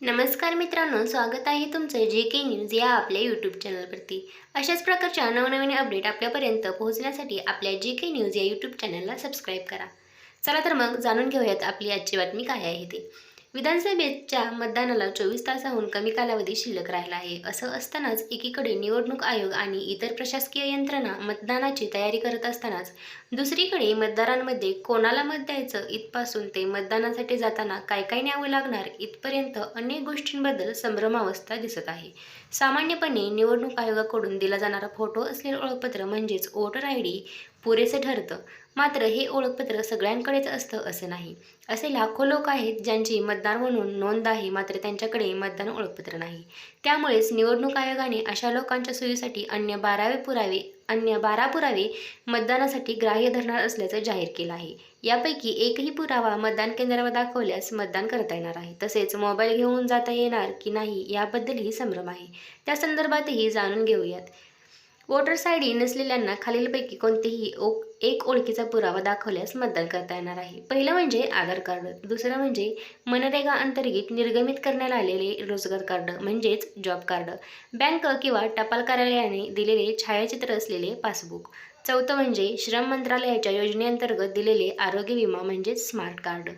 नमस्कार मित्रांनो स्वागत आहे तुमचं जे के न्यूज या आपल्या यूट्यूब चॅनलवरती अशाच प्रकारच्या नवनवीन अपडेट आपल्यापर्यंत पोहोचण्यासाठी आपल्या जे के न्यूज या यूट्यूब चॅनलला सबस्क्राईब करा. चला तर मग जाणून घेऊयात आपली आजची बातमी काय आहे ते. विधानसभेच्या मतदानाला चोवीस तासाहून कमी कालावधी शिल्लक राहिला आहे. असं असतानाच एकीकडे निवडणूक आयोग आणि इतर प्रशासकीय यंत्रणा मतदानाची तयारी करत असतानाच दुसरीकडे मतदारांमध्ये कोणाला मत द्यायचं? इथपासून ते मतदानासाठी जाताना काय काय न्यावं लागणार? इथपर्यंत अनेक गोष्टींबद्दल संभ्रमावस्था दिसत आहे. सामान्यपणे निवडणूक आयोगाकडून दिला जाणारा फोटो असलेलं ओळखपत्र म्हणजेच वोटर आय डी पुरेसं ठरतं. मात्र हे ओळखपत्र सगळ्यांकडेच असतं असं नाही. असे लाखो लोक आहेत ज्यांची मतदार म्हणून नोंद आहे मात्र त्यांच्याकडे मतदान ओळखपत्र नाही. त्यामुळेच निवडणूक आयोगाने अशा लोकांच्या सोयीसाठी अन्य बारावे पुरावे अन्य बारा पुरावे मतदानासाठी ग्राह्य धरणार असल्याचं जाहीर केलं आहे. यापैकी एकही पुरावा मतदान केंद्रावर दाखवल्यास मतदान करता येणार आहे. तसेच मोबाईल घेऊन जाता येणार की नाही याबद्दलही संभ्रम आहे. त्या संदर्भातही जाणून घेऊयात. वोटर्स आय डी नसलेल्यांना खालीलपैकी कोणतेही ओ एक ओळखीचा पुरावा दाखवल्यास मतदान करता येणार आहे. पहिलं म्हणजे आधार कार्ड दुसरं म्हणजे मनरेगा अंतर्गत निर्गमित करण्यात आलेले रोजगार कार्ड म्हणजेच जॉब कार्ड. बँक किंवा टपाल कार्यालयाने दिलेले छायाचित्र असलेले पासबुक. चौथं म्हणजे श्रम मंत्रालयाच्या योजनेअंतर्गत दिलेले आरोग्य विमा म्हणजेच स्मार्ट कार्ड.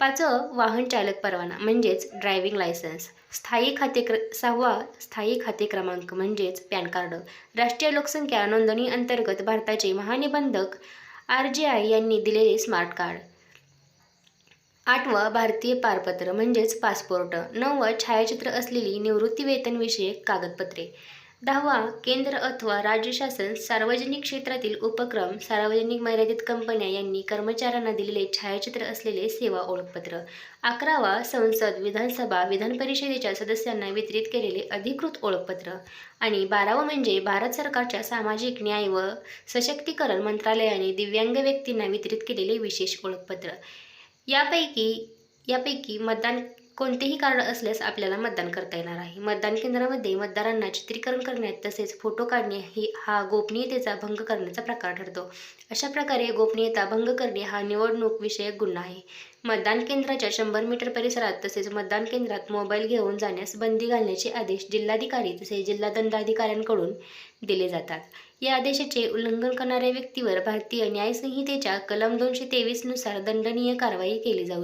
पाचवं वाहन चालक परवाना म्हणजेच ड्रायव्हिंग लायसन्स. स्थायी खाते क्र सहावा स्थायी खाते क्रमांक म्हणजेच पॅन कार्ड. राष्ट्रीय लोकसंख्या नोंदणी अंतर्गत भारताचे महानिबंधक आर जे आय यांनी दिलेले स्मार्ट कार्ड. आठवं भारतीय पारपत्र म्हणजेच पासपोर्ट. नववं छायाचित्र असलेली निवृत्तीवेतनविषयक कागदपत्रे. दहावा केंद्र अथवा राज्य शासन सार्वजनिक क्षेत्रातील उपक्रम सार्वजनिक मर्यादित कंपन्या यांनी कर्मचाऱ्यांना दिलेले छायाचित्र असलेले सेवा ओळखपत्र. अकरावा संसद विधानसभा विधान परिषदेच्या सदस्यांना वितरित केलेले अधिकृत ओळखपत्र. आणि बारावं म्हणजे भारत सरकारच्या सामाजिक न्याय व सशक्तीकरण मंत्रालयाने दिव्यांग व्यक्तींना वितरित केलेले विशेष ओळखपत्र. यापैकी यापैकी मतदान कोणतेही कारण असल्यास आपल्याला मतदान करता येणार आहे. मतदान केंद्रामध्ये मतदारांना चित्रीकरण करण्यात तसेच फोटो काढणे ही हा गोपनीयतेचा भंग करण्याचा प्रकार ठरतो. अशा प्रकारे गोपनीयता भंग करणे हा निवडणूक विषयक गुन्हा आहे. मतदान केंद्राच्या शंभर मीटर परिसरात तसेच मतदान केंद्रात मोबाईल घेऊन जाण्यास बंदी घालण्याचे आदेश जिल्हाधिकारी तसेच जिल्हा दंडाधिकाऱ्यांकडून दिले जातात. या आदेशाचे उल्लंघन करणाऱ्या व्यक्तीवर भारतीय न्यायसंहितेच्या कलम दोनशे तेवीसनुसार दंडनीय कारवाई केली जाऊ